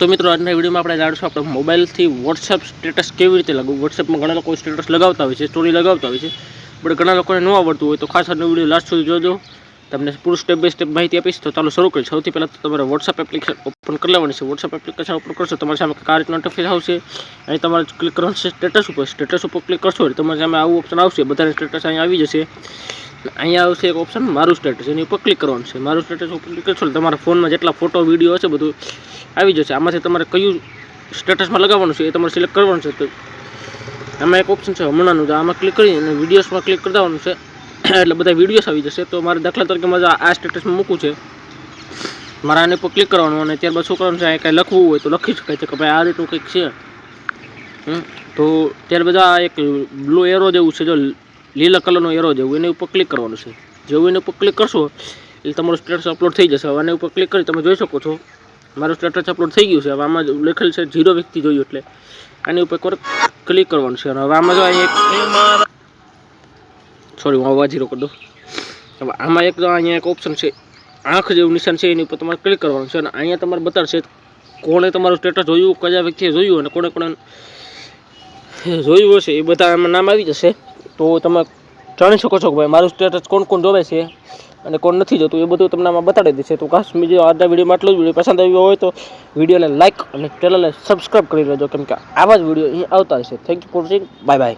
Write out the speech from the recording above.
તો મિત્રો, આજના વિડીયોમાં આપણે જાણીશું આપણે મોબાઈલથી વોટ્સએપ સ્ટેટસ કેવી રીતે લગાવવું વોટ્સએપમાં ઘણા લોકો સ્ટેટસ લગાવતા હોય છે સ્ટોરી લગાવતા હોય છે પણ ઘણા લોકોને ન આવડતું હોય તો ખાસ આનો વીડિયો લાસ્ટ સુધી જોજો. તમને પૂરું સ્ટેપ બાય સ્ટેપ માહિતી આપીશ. તો ચાલો શરૂ કરીશ સૌથી પહેલાં તો તમારે વોટ્સએપ એપ્લિકેશન ઓપન કરી લેવાની છે. વોટ્સએપ એપ્લિકેશન ઓપન કરશો, તમારી સામે કાર નોટિફિકેશન આવશે. અહીં તમારે ક્લિક કરવાનું છે સ્ટેટસ ઉપર. સ્ટેટસ ઉપર ક્લિક કરશો એટલે તમારી સામે આવું ઓપ્શન આવશે. બધાને સ્ટેટસ અહીં આવી જશે. અહીંયા આવશે એક ઓપ્શન મારું સ્ટેટસ એની ઉપર ક્લિક કરવાનું છે. મારું સ્ટેટસ ઉપર ક્લિક કરશો એટલે તમારા ફોનમાં જેટલા ફોટો વીડિયો હશે બધું આવી જશે. આમાંથી તમારે કયું સ્ટેટસમાં લગાવવાનું છે એ તમારે સિલેક્ટ કરવાનું છે. તો આમાં એક ઓપ્શન છે હમણાંનું. તો આમાં ક્લિક કરી અને વિડીયોસમાં ક્લિક કરી છે. એટલે બધા વિડીયોસ આવી જશે. તો મારે દાખલા તરીકે મારે આ સ્ટેટસમાં મૂકવું છે. મારે આની ઉપર ક્લિક કરવાનું અને ત્યારબાદ શું કરવાનું છે? અહીંયા કાંઈ લખવું હોય તો લખી શકાય છે કે ભાઈ આ રીતનું કંઈક છે. તો ત્યારબાદ આ એક બ્લુ એરો જેવું છે જો લીલા કલરનો એરો જેવું, એની ઉપર ક્લિક કરવાનું છે. જેવું એની ઉપર ક્લિક કરશો એટલે તમારું સ્ટેટસ અપલોડ થઈ જશે. હવે આની ઉપર ક્લિક કરી તમે જોઈ શકો છો, મારું સ્ટેટસ અપલોડ થઈ ગયું છે. હવે આમાં લખેલ છે ઝીરો વ્યક્તિ જોયું એટલે. આની ઉપર ક્લિક કરવાનું છે. અને હવે આમાં જો અહીંયા એક સોરી હું અવાજ ઝીરો કરી દઉં. હવે આમાં એક અહીંયા એક ઓપ્શન છે, આંખ જેવું નિશાન છે, એની ઉપર તમારે ક્લિક કરવાનું છે. અને અહીંયા તમારે બતાડશે કોણે તમારું સ્ટેટસ જોયું, કયા વ્યક્તિએ જોયું અને કોણે કોણે જોયું હશે, એ બધા એમાં નામ આવી જશે. તો તમે જાણી શકો છો કે ભાઈ મારું સ્ટેટસ કોણ કોણ જોવે છે અને કોણ નથી જોતું, એ બધું તમને આમાં બતાડી દેશે તો ખાસ બીજો આજના વિડીયોમાં આટલું જ વીડિયો પસંદ આવ્યો હોય તો વિડીયોને લાઇક અને ચેનલને સબસ્ક્રાઈબ કરી લેજો, કેમ કે આવા જ વીડિયો અહીં આવતા રહેશે thank you for watching bye bye